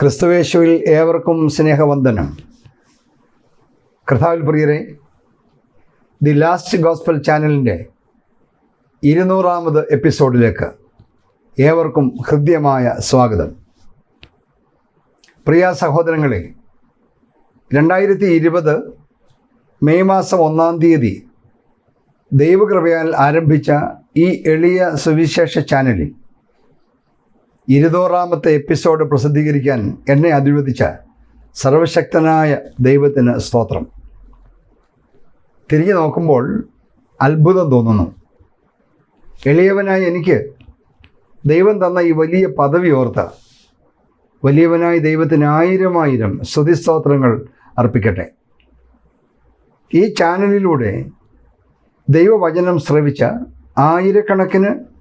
ക്രിസ്തുവേശുവിൽ ഏവർക്കും സ്നേഹവന്ദനം. കർത്താവിൽ പ്രിയരെ ദി ലാസ്റ്റ് ഗോസ്പൽ ചാനലിന്റെ ഇരുന്നൂറാമത് എപ്പിസോഡിലേക്ക് ഏവർക്കും ഹൃദ്യമായ സ്വാഗതം. പ്രിയ സഹോദരങ്ങളെ രണ്ടായിരത്തി ഇരുപത് മെയ് മാസം ഒന്നാം തീയതി ദൈവകൃപയാൽ ആരംഭിച്ച ഈ എളിയ സുവിശേഷ ചാനലിൽ ഇരുന്നൂറാമത്തെ എപ്പിസോഡ് പ്രസിദ്ധീകരിക്കാൻ എന്നെ അനുവദിച്ച സർവശക്തനായ ദൈവത്തിന് സ്തോത്രം. തിരിഞ്ഞു നോക്കുമ്പോൾ അത്ഭുതം തോന്നുന്നു. എളിയവനായ എനിക്ക് ദൈവം തന്ന ഈ വലിയ പദവി ഓർത്ത് വലിയവനായ ദൈവത്തിന് ആയിരം ആയിരം സ്തുതിസ്തോത്രങ്ങൾ അർപ്പിക്കട്ടെ. ഈ ചാനലിലൂടെ ദൈവവചനം ശ്രവിച്ച ആയിരക്കണക്കിന്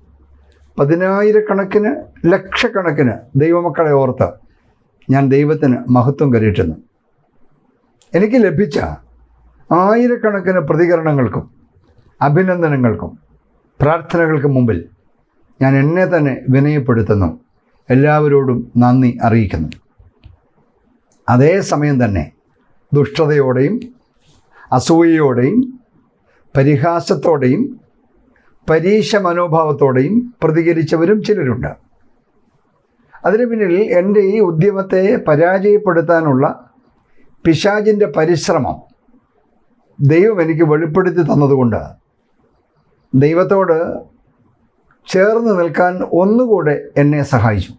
പതിനായിരക്കണക്കിന് ലക്ഷക്കണക്കിന് ദൈവമക്കളെ ഓർത്ത് ഞാൻ ദൈവത്തിന് മഹത്വം കരയിട്ടുന്നു എനിക്ക് ലഭിച്ച ആയിരക്കണക്കിന് പ്രതികരണങ്ങൾക്കും അഭിനന്ദനങ്ങൾക്കും പ്രാർത്ഥനകൾക്കും മുമ്പിൽ ഞാൻ എന്നെ തന്നെ വിനയപ്പെടുത്തുന്നു. എല്ലാവരോടും നന്ദി അറിയിക്കുന്നു. അതേ സമയം തന്നെ ദുഷ്ടതയോടെയും അസൂയയോടെയും പരിഹാസത്തോടെയും പരീക്ഷ മനോഭാവത്തോടെയും പ്രതികരിച്ചവരും ചിലരുണ്ട്. അതിനു പിന്നിൽ എന്റെ ഈ ഉദ്യമത്തെ പരാജയപ്പെടുത്താനുള്ള പിശാജിന്റെ പരിശ്രമം ദൈവം എനിക്ക് വെളിപ്പെടുത്തി തന്നതുകൊണ്ട് ദൈവത്തോട് ചേർന്ന് നിൽക്കാൻ ഒന്നുകൂടെ എന്നെ സഹായിച്ചു.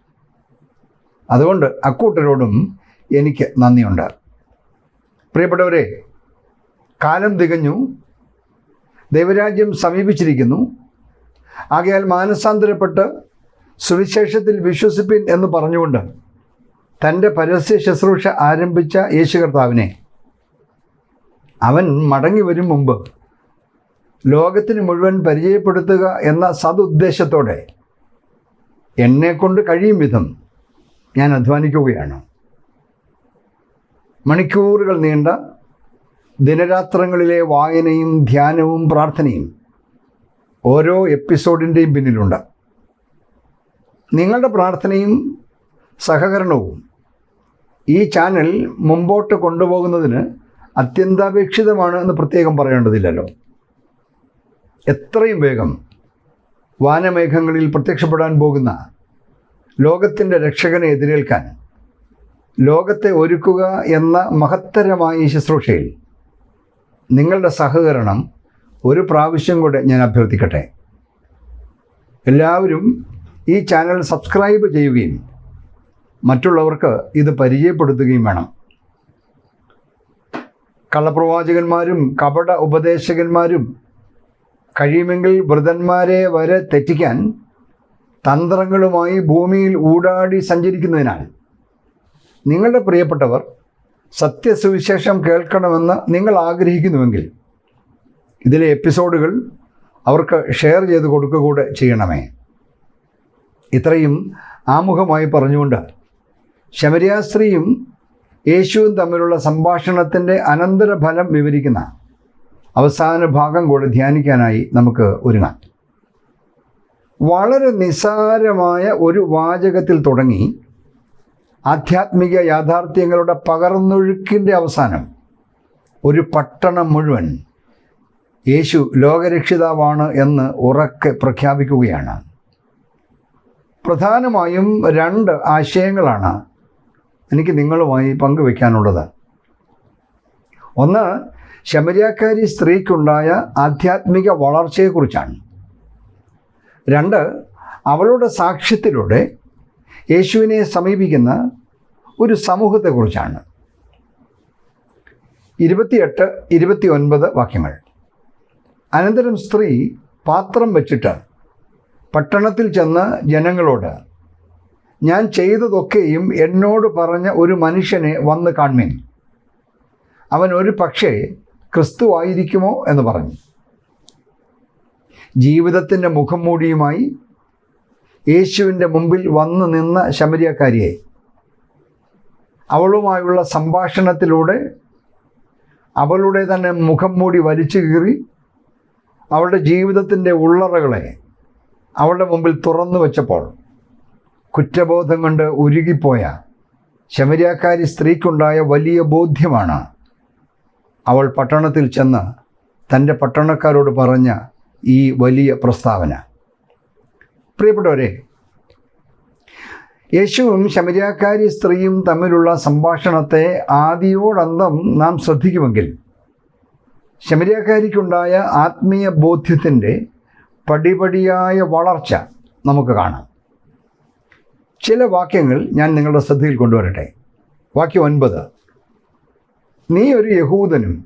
അതുകൊണ്ട് അക്കൂട്ടരോടും എനിക്ക് നന്ദിയുണ്ട്. പ്രിയപ്പെട്ടവരെ കാലം തികഞ്ഞു. ദൈവരാജ്യം സമീപിച്ചിരിക്കുന്നു. ആകയാൽ മാനസാന്തരപ്പെട്ട് സുവിശേഷത്തിൽ വിശ്വസിപ്പിൻ എന്ന് പറഞ്ഞുകൊണ്ട് തന്റെ പരസ്യ ശുശ്രൂഷ ആരംഭിച്ച യേശു കർത്താവിനെ അവൻ മടങ്ങി വരും മുമ്പ് ലോകത്തിന് മുഴുവൻ പരിചയപ്പെടുത്തുക എന്ന സതുദ്ദേശത്തോടെ എന്നെക്കൊണ്ട് കഴിയും വിധം ഞാൻ അധ്വാനിക്കുകയാണ്. മണിക്കൂറുകൾ നീണ്ട ദിനരാത്രങ്ങളിലെ വായനയും ധ്യാനവും പ്രാർത്ഥനയും ഓരോ എപ്പിസോഡിന്റെയും പിന്നിലുണ്ട്. നിങ്ങളുടെ പ്രാർത്ഥനയും സഹകരണവും ഈ ചാനൽ മുമ്പോട്ട് കൊണ്ടുപോകുന്നതിന് അത്യന്താപേക്ഷിതമാണ് എന്ന് പ്രത്യേകം പറയേണ്ടതില്ലല്ലോ. എത്രയും വേഗം വാനമേഘങ്ങളിൽ പ്രത്യക്ഷപ്പെടാൻ പോകുന്ന ലോകത്തിന്റെ രക്ഷകനെ എതിരേൽക്കാൻ ലോകത്തെ ഒരുക്കുക എന്ന മഹത്തരമായ ശുശ്രൂഷയിൽ നിങ്ങളുടെ സഹകരണം ഒരു പ്രാവശ്യം കൂടെ ഞാൻ അഭ്യർത്ഥിക്കട്ടെ. എല്ലാവരും ഈ ചാനൽ സബ്സ്ക്രൈബ് ചെയ്യുകയും മറ്റുള്ളവർക്ക് ഇത് പരിചയപ്പെടുത്തുകയും വേണം. കള്ളപ്രവാചകന്മാരും കപട ഉപദേശകന്മാരും കഴിയുമെങ്കിൽ വൃതന്മാരെ വരെ തെറ്റിക്കാൻ തന്ത്രങ്ങളുമായി ഭൂമിയിൽ ഊടാടി സഞ്ചരിക്കുന്നതിനാൽ നിങ്ങളുടെ പ്രിയപ്പെട്ടവർ സത്യസുവിശേഷം കേൾക്കണമെന്ന് നിങ്ങൾ ആഗ്രഹിക്കുന്നുവെങ്കിൽ ഇതിലെ എപ്പിസോഡുകൾ അവർക്ക് ഷെയർ ചെയ്ത് കൊടുക്കുക കൂടെ ചെയ്യണമേ. ഇത്രയും ആമുഖമായി പറഞ്ഞുകൊണ്ട് ശമരിയാസ്ത്രീയും യേശുവും തമ്മിലുള്ള സംഭാഷണത്തിന്റെ അനന്തരഫലം വിവരിക്കുന്ന അവസാന ഭാഗം കൂടെ ധ്യാനിക്കാനായി നമുക്ക് ഒരുങ്ങാം. വളരെ നിസ്സാരമായ ഒരു വാചകത്തിൽ തുടങ്ങി ആധ്യാത്മിക യാഥാർത്ഥ്യങ്ങളുടെ പകർന്നൊഴുക്കിന്റെ അവസാനം ഒരു പട്ടണം മുഴുവൻ യേശു ലോകരക്ഷിതാവാണ് എന്ന് ഉറക്കെ പ്രഖ്യാപിക്കുകയാണ്. പ്രധാനമായും രണ്ട് ആശയങ്ങളാണ് എനിക്ക് നിങ്ങളുമായി പങ്കുവയ്ക്കാനുള്ളത് ഒന്ന് ശമരിയാക്കാരി സ്ത്രീക്കുണ്ടായ ആധ്യാത്മിക വളർച്ചയെക്കുറിച്ചാണ്. രണ്ട് അവളുടെ സാക്ഷ്യത്തിലൂടെ യേശുവിനെ സമീപിക്കുന്ന ഒരു സമൂഹത്തെക്കുറിച്ചാണ്. ഇരുപത്തിയെട്ട് ഇരുപത്തി ഒൻപത് വാക്യങ്ങൾ. അനന്തരം സ്ത്രീ പാത്രം വച്ചിട്ട് പട്ടണത്തിൽ ചെന്ന് ജനങ്ങളോട് ഞാൻ ചെയ്തതൊക്കെയും എന്നോട് പറഞ്ഞ ഒരു മനുഷ്യനെ വന്ന് കാൺമീൻ അവൻ ഒരു പക്ഷേ ക്രിസ്തുവായിരിക്കുമോ എന്ന് പറഞ്ഞു. ജീവിതത്തിന്റെ മുഖം മൂടിയുമായി യേശുവിന്റെ മുമ്പിൽ വന്നു നിന്ന ശമരിയക്കാരിയെ അവളുമായുള്ള സംഭാഷണത്തിലൂടെ അവളുടെ തന്നെ മുഖം മൂടി വലിച്ചു കീറി അവളുടെ ജീവിതത്തിന്റെ ഉള്ളറകളെ അവളുടെ മുമ്പിൽ തുറന്നു വെച്ചപ്പോൾ കുറ്റബോധം കൊണ്ട് ഉരുകിപ്പോയ ശമരിയാക്കാരി സ്ത്രീക്കുണ്ടായ വലിയ ബോധ്യമാണ്. അവൾ പട്ടണത്തിൽ ചെന്ന് തന്റെ പട്ടണക്കാരോട് പറഞ്ഞ ഈ വലിയ പ്രസ്താവന. പ്രിയപ്പെട്ടവരെ യേശുവും ശമരിയാക്കാരി സ്ത്രീയും തമ്മിലുള്ള സംഭാഷണത്തെ ആദിയോടന്തം നാം ശ്രദ്ധിക്കുമെങ്കിൽ ശമരിയാക്കാരിക്കുണ്ടായ ആത്മീയ ബോധ്യത്തിന്റെ പടിപടിയായ വളർച്ച നമുക്ക് കാണാം. ചില വാക്യങ്ങൾ ഞാൻ നിങ്ങളുടെ ശ്രദ്ധയിൽ കൊണ്ടുവരട്ടെ. വാക്യം ഒൻപത്. നീ ഒരു യഹൂദനും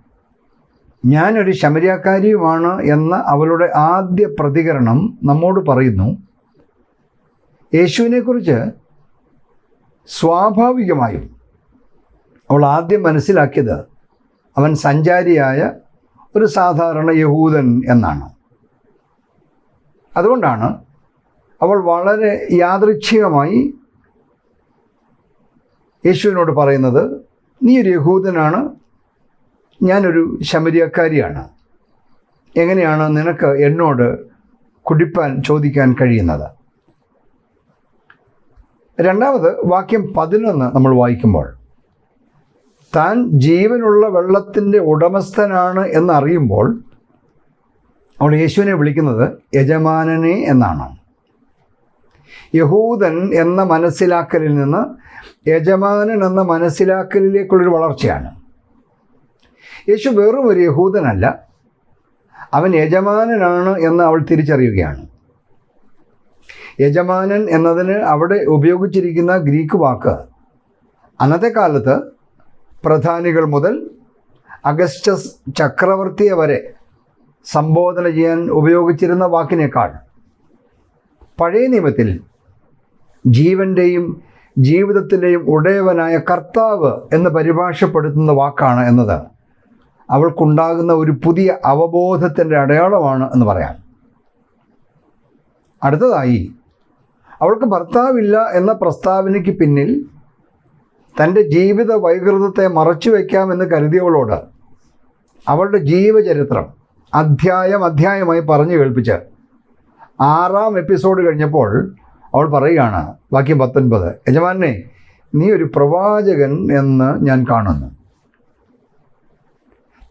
ഞാനൊരു ശമരിയാക്കാരിയുമാണ് എന്ന അവളുടെ ആദ്യ പ്രതികരണം നമ്മോട് പറയുന്നു. യേശുവിനെക്കുറിച്ച് സ്വാഭാവികമായും അവൾ ആദ്യം മനസ്സിലാക്കിയത് അവൻ സഞ്ചാരിയായ ഒരു സാധാരണ യഹൂദൻ എന്നാണ്. അതുകൊണ്ടാണ് അവൾ വളരെ യാദൃച്ഛികമായി യേശുവിനോട് പറയുന്നത് നീ ഒരു യഹൂദനാണ് ഞാനൊരു ശമരിയക്കാരിയാണ്. എങ്ങനെയാണ് നിനക്ക് എന്നോട് കുടിപ്പാൻ ചോദിക്കാൻ കഴിയുന്നത്? രണ്ടാമത് വാക്യം പതിനൊന്ന് നമ്മൾ വായിക്കുമ്പോൾ താൻ ജീവനുള്ള വെള്ളത്തിന്റെ ഉടമസ്ഥനാണ് എന്നറിയുമ്പോൾ അവൾ യേശുവിനെ വിളിക്കുന്നത് യജമാനനെ എന്നാണ്. യഹൂദൻ എന്ന മനസ്സിലാക്കലിൽ നിന്ന് യജമാനൻ എന്ന മനസ്സിലാക്കലിലേക്കുള്ളൊരു വളർച്ചയാണ്. യേശു വെറും ഒരു യഹൂദനല്ല അവൻ യജമാനനാണ് എന്ന് അവൾ തിരിച്ചറിയുകയാണ്. യജമാനൻ എന്നതിന് അവിടെ ഉപയോഗിച്ചിരിക്കുന്ന ഗ്രീക്ക് വാക്ക്. അന്നത്തെ കാലത്ത് പ്രധാനികൾ മുതൽ അഗസ്റ്റസ് ചക്രവർത്തിയെ വരെ സംബോധന ചെയ്യാൻ ഉപയോഗിച്ചിരുന്ന വാക്കിനേക്കാൾ പഴയ നിയമത്തിൽ ജീവന്റെയും ജീവിതത്തിന്റെയും ഉടയവനായ കർത്താവ് എന്ന് പരിഭാഷപ്പെടുത്തുന്ന വാക്കാണ് എന്നത്. അവൾക്കുണ്ടാകുന്ന ഒരു പുതിയ അവബോധത്തിന്റെ അടയാളമാണ് എന്ന് പറയാം. അടുത്തതായി അവൾക്ക് ഭർത്താവില്ല എന്ന പ്രസ്താവനയ്ക്ക് പിന്നിൽ തന്റെ ജീവിത വൈകൃതത്തെ മറച്ചു വയ്ക്കാമെന്ന് കരുതിയവളോട് അവളുടെ ജീവചരിത്രം അധ്യായം അധ്യായമായി പറഞ്ഞു കേൾപ്പിച്ച് ആറാം എപ്പിസോഡ് കഴിഞ്ഞപ്പോൾ അവൾ പറയുകയാണ് ബാക്കി പത്തൊൻപത് യജമാനെ നീ ഒരു പ്രവാചകൻ എന്ന് ഞാൻ കാണുന്നു.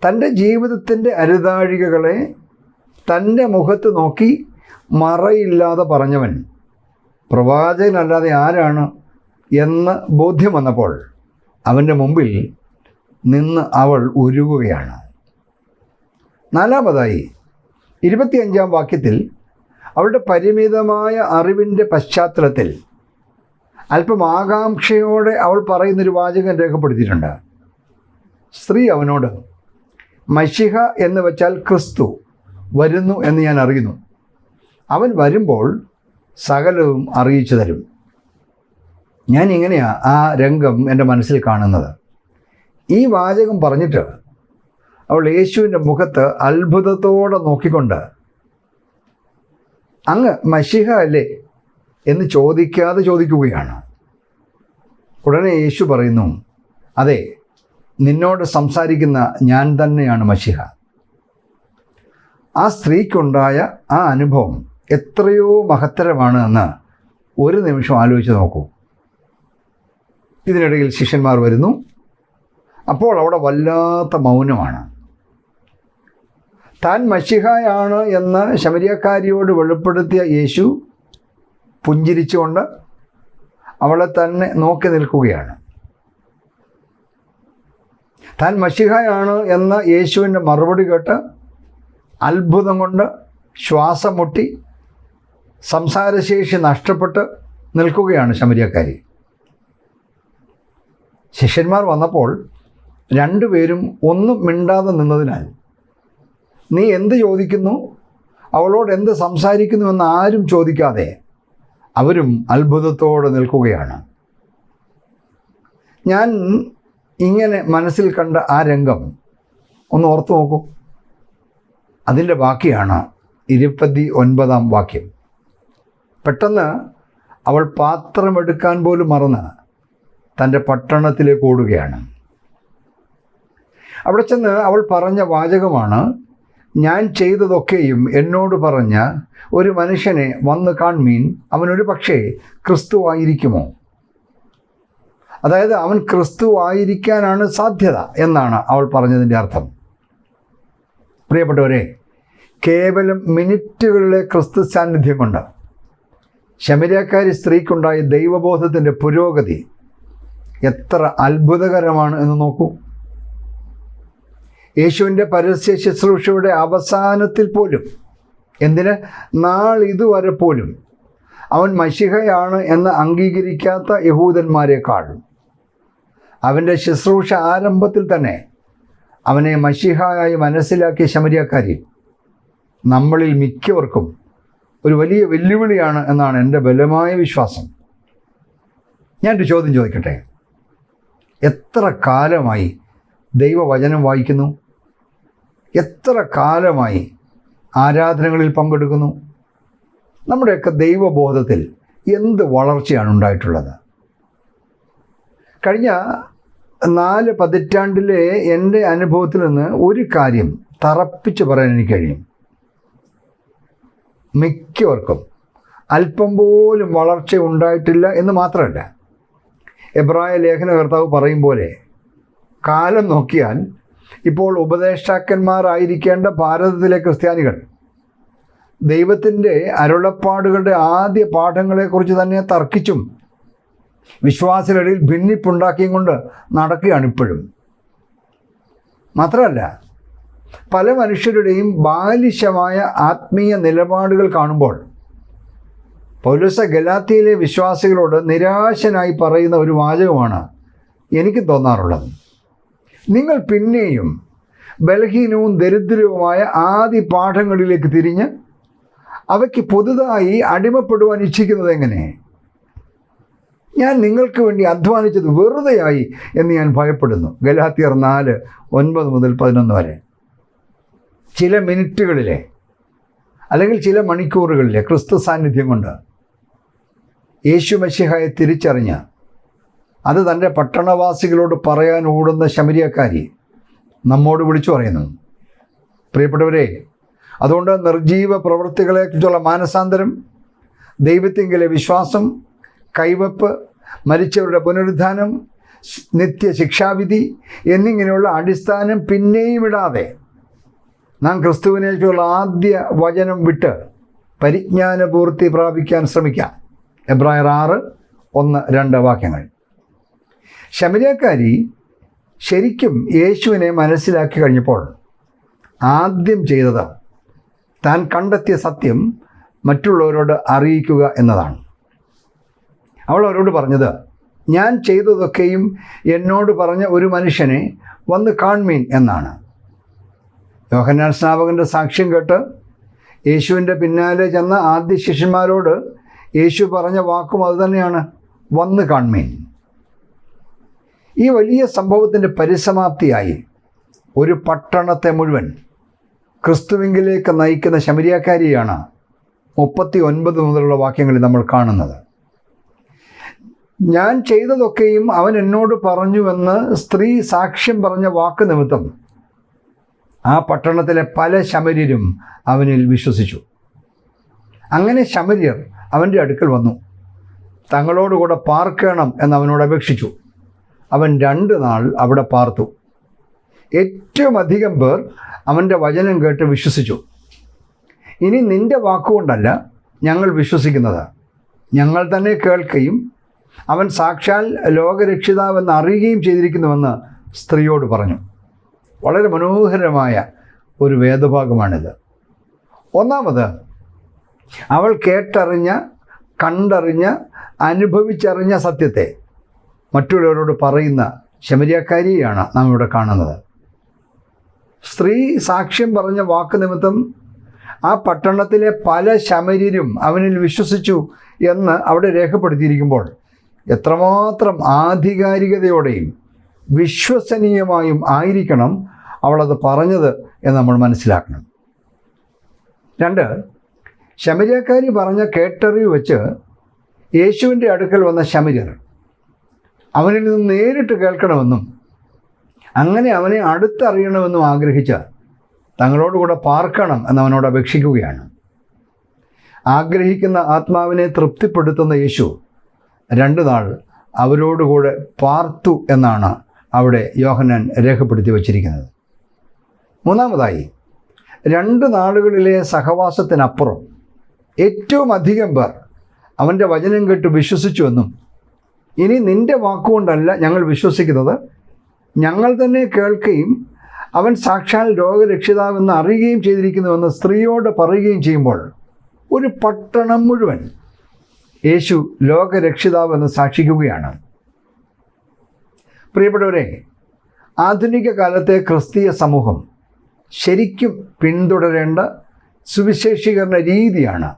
തന്റെ ജീവിതത്തിന്റെ അരുതാഴികകളെ തന്റെ മുഖത്ത് നോക്കി മറയില്ലാതെ പറഞ്ഞവൻ പ്രവാചകനല്ലാതെ ആരാണ് എന്ന് ബോധ്യം വന്നപ്പോൾ അവന്റെ മുമ്പിൽ നിന്ന് അവൾ ഉരുകുകയാണ്. നാലാമതായി ഇരുപത്തിയഞ്ചാം വാക്യത്തിൽ അവളുടെ പരിമിതമായ അറിവിന്റെ പശ്ചാത്തലത്തിൽ അല്പം ആകാംക്ഷയോടെ അവൾ പറയുന്നൊരു വാചകം രേഖപ്പെടുത്തിയിട്ടുണ്ട്. സ്ത്രീ അവനോട് മഷിഹ എന്ന് വെച്ചാൽ ക്രിസ്തു വരുന്നു എന്ന് ഞാൻ അറിയുന്നു. അവൻ വരുമ്പോൾ സകലവും അറിയിച്ചു തരും. ഞാൻ ഇങ്ങനെയാണ് ആ രംഗം എന്റെ മനസ്സിൽ കാണുന്നത്. ഈ വാചകം പറഞ്ഞിട്ട് അവൾ യേശുവിന്റെ മുഖത്ത് അത്ഭുതത്തോടെ നോക്കിക്കൊണ്ട് അങ്ങ് മഷിഹ അല്ലേ? എന്ന് ചോദിക്കാതെ ചോദിക്കുകയാണ്. ഉടനെ യേശു പറയുന്നു അതെ നിന്നോട് സംസാരിക്കുന്ന ഞാൻ തന്നെയാണ് മഷിഹ ആ സ്ത്രീക്കുണ്ടായ ആ അനുഭവം എത്രയോ മഹത്തരമാണ് എന്ന് ഒരു നിമിഷം ആലോചിച്ച് നോക്കൂ. ഇതിനിടയിൽ ശിഷ്യന്മാർ വരുന്നു. അപ്പോൾ അവിടെ വല്ലാത്ത മൗനമാണ്. താൻ മഷിഹായാണ് എന്ന് ശമരിയക്കാരിയോട് വെളിപ്പെടുത്തിയ യേശു പുഞ്ചിരിച്ചുകൊണ്ട് അവളെ തന്നെ നോക്കി നിൽക്കുകയാണ്. താൻ മഷിഹായാണ് എന്ന് യേശുവിന്റെ മറുപടി കേട്ട് അത്ഭുതം കൊണ്ട് ശ്വാസം മുട്ടി സംസാരശേഷി നഷ്ടപ്പെട്ട് നിൽക്കുകയാണ് ശമരിയക്കാരി. ശിഷ്യന്മാർ വന്നപ്പോൾ രണ്ടുപേരും ഒന്നും മിണ്ടാതെ നിന്നതിനാൽ നീ എന്ത് ചോദിക്കുന്നു? അവളോട് എന്ത് സംസാരിക്കുന്നുവെന്ന് ആരും ചോദിക്കാതെ അവരും അത്ഭുതത്തോടെ നിൽക്കുകയാണ്. ഞാൻ ഇങ്ങനെ മനസ്സിൽ കണ്ട ആ രംഗം ഒന്ന് ഓർത്തു നോക്കൂ. അതിന്റെ ബാക്കിയാണ് ഇരുപത്തി ഒൻപതാം വാക്യം. പെട്ടെന്ന് അവൾ പാത്രമെടുക്കാൻ പോലും മറന്ന് തന്റെ പട്ടണത്തിലേക്ക് ഓടുകയാണ്. അവിടെ ചെന്ന് അവൾ പറഞ്ഞ വാചകമാണ് ഞാൻ ചെയ്തതൊക്കെയും എന്നോട് പറഞ്ഞ ഒരു മനുഷ്യനെ വന്ന് കാൺമീൻ അവനൊരു പക്ഷേ ക്രിസ്തുവായിരിക്കുമോ അതായത് അവൻ ക്രിസ്തുവായിരിക്കാനാണ് സാധ്യത എന്നാണ് അവൾ പറഞ്ഞതിന്റെ അർത്ഥം. പ്രിയപ്പെട്ടവരെ കേവലം മിനിറ്റുകളിലെ ക്രിസ്തു സാന്നിധ്യം കൊണ്ട് ശമരിയക്കാരി സ്ത്രീക്കുണ്ടായ ദൈവബോധത്തിന്റെ പുരോഗതി എത്ര അത്ഭുതകരമാണ് എന്ന് നോക്കൂ. യേശുവിന്റെ പരസ്യ ശുശ്രൂഷയുടെ അവസാനത്തിൽ പോലും എന്തിന്? നാളിതുവരെ പോലും അവൻ മഷിഹയാണ് എന്ന് അംഗീകരിക്കാത്ത യഹൂദന്മാരെക്കാൾ. അവന്റെ ശുശ്രൂഷ ആരംഭത്തിൽ തന്നെ അവനെ മഷിഹായി മനസ്സിലാക്കിയ ശമരിയക്കാരി നമ്മളിൽ മിക്കവർക്കും ഒരു വലിയ വെല്ലുവിളിയാണ് എന്നാണ് എന്റെ ബലമായ വിശ്വാസം. ഞാൻ ഞാനൊരു ചോദ്യം ചോദിക്കട്ടെ? എത്ര കാലമായി ദൈവവചനം വായിക്കുന്നു? എത്ര കാലമായി ആരാധനകളിൽ പങ്കെടുക്കുന്നു? നമ്മുടെയൊക്കെ ദൈവബോധത്തിൽ എന്ത് വളർച്ചയാണ് ഉണ്ടായിട്ടുള്ളത്? കഴിഞ്ഞ നാല് പതിറ്റാണ്ടിലെ എന്റെ അനുഭവത്തിൽ നിന്ന് ഒരു കാര്യം തറപ്പിച്ച് പറയാൻ എനിക്ക് കഴിയും. മിക്കവർക്കും അല്പം പോലും വളർച്ച ഉണ്ടായിട്ടില്ല എന്ന് മാത്രമല്ല. എബ്രായ ലേഖനകർത്താവ് പറയും പോലെ കാലം നോക്കിയാൽ ഇപ്പോൾ ഉപദേഷ്ടാക്കന്മാരായിരിക്കേണ്ട ഭാരതത്തിലെ ക്രിസ്ത്യാനികൾ ദൈവത്തിന്റെ അരുളപ്പാടുകളുടെ ആദ്യ പാഠങ്ങളെക്കുറിച്ച് തന്നെ തർക്കിച്ചും വിശ്വാസികളിൽ ഭിന്നിപ്പുണ്ടാക്കിയും കൊണ്ട് നടക്കുകയാണ് ഇപ്പോഴും. മാത്രമല്ല പല മനുഷ്യരുടെയും ബാലിശമായ ആത്മീയ നിലപാടുകൾ കാണുമ്പോൾ പൗലസ ഗലാത്തിയിലെ വിശ്വാസികളോട് നിരാശനായി പറയുന്ന ഒരു വാചകമാണ് എനിക്ക് തോന്നാറുള്ളത്. നിങ്ങൾ പിന്നെയും ബലഹീനവും ദരിദ്രവുമായ ആദ്യ പാഠങ്ങളിലേക്ക് തിരിഞ്ഞ് അവയ്ക്ക് പുതുതായി അടിമപ്പെടുവാൻ ഇച്ഛിക്കുന്നത് എങ്ങനെ? ഞാൻ നിങ്ങൾക്ക് വേണ്ടി അധ്വാനിച്ചത് വെറുതെയായി എന്ന് ഞാൻ ഭയപ്പെടുന്നു. ഗലാത്തിയർ നാല് ഒൻപത് മുതൽ പതിനൊന്ന് വരെ. ചില മിനിറ്റുകളിലെ അല്ലെങ്കിൽ ചില മണിക്കൂറുകളിലെ ക്രിസ്തു സാന്നിധ്യം കൊണ്ട് യേശു മഷിഹായെ തിരിച്ചറിഞ്ഞ് അത് തന്റെ പട്ടണവാസികളോട് പറയാൻ ഓടുന്ന ശമരിയക്കാരി നമ്മോട് വിളിച്ചു പറയുന്നു. പ്രിയപ്പെട്ടവരെ അതുകൊണ്ട് നിർജീവ പ്രവൃത്തികളെക്കുറിച്ചുള്ള മാനസാന്തരം ദൈവത്തിങ്കിലെ വിശ്വാസം കൈവപ്പ് മരിച്ചവരുടെ പുനരുദ്ധാനം നിത്യ ശിക്ഷാവിധി എന്നിങ്ങനെയുള്ള അടിസ്ഥാനം പിന്നെയും ഇടാതെ നാം ക്രിസ്തുവിനേക്കുള്ള ആദ്യ വചനം വിട്ട് പരിജ്ഞാനപൂർത്തി പ്രാപിക്കാൻ ശ്രമിക്കാം. എബ്രായർ ആറ് ഒന്ന് രണ്ട് വാക്യങ്ങൾ. ശമരിയക്കാരി ശരിക്കും യേശുവിനെ മനസ്സിലാക്കി കഴിഞ്ഞപ്പോൾ ആദ്യം ചെയ്തത് താൻ കണ്ടെത്തിയ സത്യം മറ്റുള്ളവരോട് അറിയിക്കുക എന്നതാണ്. അവൾ അവരോട് പറഞ്ഞത് ഞാൻ ചെയ്തതൊക്കെയും എന്നോട് പറഞ്ഞ ഒരു മനുഷ്യനെ വന്ന് കാൺമീൻ എന്നാണ്. യോഹന്നാൻ സ്നാപകന്റെ സാക്ഷ്യം കേട്ട് യേശുവിന്റെ പിന്നാലെ ചെന്ന ആദ്യ ശിഷ്യന്മാരോട് യേശു പറഞ്ഞ വാക്കും അതുതന്നെയാണ് വന്ന് കാൺമീൻ ഈ വലിയ സംഭവത്തിന്റെ പരിസമാപ്തിയായി ഒരു പട്ടണത്തെ മുഴുവൻ ക്രിസ്തുവിങ്കിലേക്ക് നയിക്കുന്ന ശമരിയാക്കാരിയാണ് മുപ്പത്തി ഒൻപത് മുതലുള്ള വാക്യങ്ങളിൽ നമ്മൾ കാണുന്നത്. ഞാൻ ചെയ്തതൊക്കെയും അവൻ എന്നോട് പറഞ്ഞുവെന്ന് സ്ത്രീ സാക്ഷ്യം പറഞ്ഞ വാക്ക് നിമിത്തം ആ പട്ടണത്തിലെ പല ശമര്യരും അവനിൽ വിശ്വസിച്ചു. അങ്ങനെ ശമര്യർ അവന്റെ അടുക്കൽ വന്നു. തങ്ങളോടുകൂടെ പാർക്കണം എന്ന് അവനോട് അപേക്ഷിച്ചു. അവൻ രണ്ട് നാൾ അവിടെ പാർത്തു. ഏറ്റവും അധികം പേർ അവന്റെ വചനം കേട്ട് വിശ്വസിച്ചു. ഇനി നിന്റെ വാക്കുകൊണ്ടല്ല ഞങ്ങൾ വിശ്വസിക്കുന്നത്. ഞങ്ങൾ തന്നെ കേൾക്കുകയും അവൻ സാക്ഷാൽ ലോകരക്ഷിതാവെന്ന് അറിയുകയും ചെയ്തിരിക്കുന്നുവെന്ന് സ്ത്രീയോട് പറഞ്ഞു. വളരെ മനോഹരമായ ഒരു വേദഭാഗമാണിത്. ഒന്നാമത് അവൾ കേട്ടറിഞ്ഞ കണ്ടറിഞ്ഞ അനുഭവിച്ചറിഞ്ഞ സത്യത്തെ മറ്റുള്ളവരോട് പറയുന്ന ശമരിയാക്കാരിയാണ് നാം ഇവിടെ കാണുന്നത്. സ്ത്രീ സാക്ഷ്യം പറഞ്ഞ വാക്ക് നിമിത്തം ആ പട്ടണത്തിലെ പല ശമരിരും അവനിൽ വിശ്വസിച്ചു എന്ന് അവിടെ രേഖപ്പെടുത്തിയിരിക്കുമ്പോൾ എത്രമാത്രം ആധികാരികതയോടെയും വിശ്വസനീയമായും ആയിരിക്കണം അവളത് പറഞ്ഞത് എന്ന് നമ്മൾ മനസ്സിലാക്കണം. രണ്ട് ശമരിയക്കാരി പറഞ്ഞ കേട്ടറിവ് വെച്ച് യേശുവിന്റെ അടുക്കൽ വന്ന ശമര്യർ അവനിൽ നിന്ന് നേരിട്ട് കേൾക്കണമെന്നും അങ്ങനെ അവനെ അടുത്തറിയണമെന്നും ആഗ്രഹിച്ച തങ്ങളോടുകൂടെ പാർക്കണം എന്നവനോട് അപേക്ഷിക്കുകയാണ്. ആഗ്രഹിക്കുന്ന ആത്മാവിനെ തൃപ്തിപ്പെടുത്തുന്ന യേശു രണ്ടു നാൾ അവരോടുകൂടെ പാർത്തു എന്നാണ് അവിടെ യോഹനാൻ രേഖപ്പെടുത്തി വച്ചിരിക്കുന്നത്. മൂന്നാമതായി രണ്ട് നാടുകളിലെ സഹവാസത്തിനപ്പുറം ഏറ്റവും അധികം പേർ അവന്റെ വചനം കേട്ട് വിശ്വസിച്ചുവെന്നും ഇനി നിന്റെ വാക്കുകൊണ്ടല്ല ഞങ്ങൾ വിശ്വസിക്കുന്നത്. ഞങ്ങൾ തന്നെ കേൾക്കുകയും അവൻ സാക്ഷാൽ രോഗരക്ഷിതാവെന്ന് അറിയുകയും ചെയ്തിരിക്കുന്നുവെന്ന് സ്ത്രീയോട് പറയുകയും ചെയ്യുമ്പോൾ ഒരു പട്ടണം മുഴുവൻ യേശു ലോകരക്ഷിതാവെന്ന് സാക്ഷിക്കുകയാണ്. പ്രിയപ്പെട്ടവരെ ആധുനിക കാലത്തെ ക്രിസ്തീയ സമൂഹം ശരിക്കും പിന്തുടരേണ്ട സുവിശേഷീകരണ രീതിയാണ്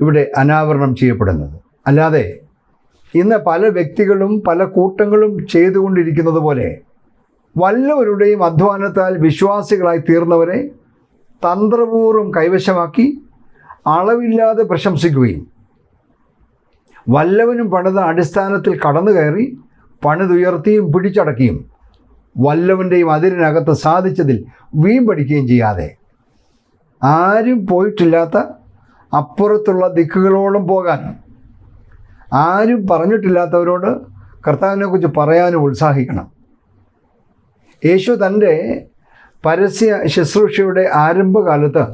ഇവിടെ അനാവരണം ചെയ്യപ്പെടുന്നത്. അല്ലാതെ ഇന്ന് പല വ്യക്തികളും പല കൂട്ടങ്ങളും ചെയ്തുകൊണ്ടിരിക്കുന്നത് പോലെ വല്ലവരുടെയും അധ്വാനത്താൽ വിശ്വാസികളായി തീർന്നവരെ തന്ത്രപൂർവം കൈവശമാക്കി അളവില്ലാതെ പ്രശംസിക്കുകയും വല്ലവനും പണിത അടിസ്ഥാനത്തിൽ കടന്നു കയറി പണിതുയർത്തിയും പിടിച്ചടക്കിയും വല്ലവന്റെയും അതിരിനകത്ത് സാധിച്ചതിൽ വീമ്പടിക്കുകയും ചെയ്യാതെ. ആരും പോയിട്ടില്ലാത്ത അപ്പുറത്തുള്ള ദിക്കുകളോളം പോകാൻ. ആരും പറഞ്ഞിട്ടില്ലാത്തവരോട് കർത്താവിനെക്കുറിച്ച് പറയാനും ഉത്സാഹിക്കണം. യേശു തന്റെ പരസ്യ ശുശ്രൂഷയുടെ ആരംഭകാലത്ത്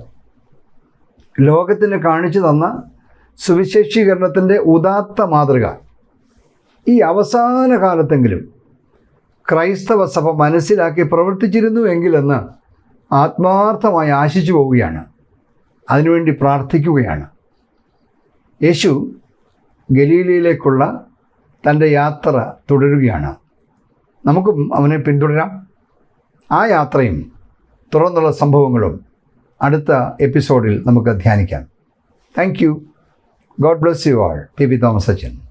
ലോകത്തിന് കാണിച്ചു തന്ന സുവിശേഷീകരണത്തിന്റെ ഉദാത്ത മാതൃക. ഈ അവസാന കാലത്തെങ്കിലും ക്രൈസ്തവ സഭ മനസ്സിലാക്കി പ്രവർത്തിച്ചിരുന്നു എങ്കിലെന്ന് ആത്മാർത്ഥമായി ആശിച്ചു പോവുകയാണ്. അതിനുവേണ്ടി പ്രാർത്ഥിക്കുകയാണ്. യേശു ഗലീലയിലേക്കുള്ള തന്റെ യാത്ര തുടരുകയാണ്. നമുക്കും അവനെ പിന്തുടരാം. ആ യാത്രയും തുറന്നുള്ള സംഭവങ്ങളും അടുത്ത എപ്പിസോഡിൽ നമുക്ക് ധ്യാനിക്കാം. Thank you. God bless you all. P. P Thomas അച്ഛൻ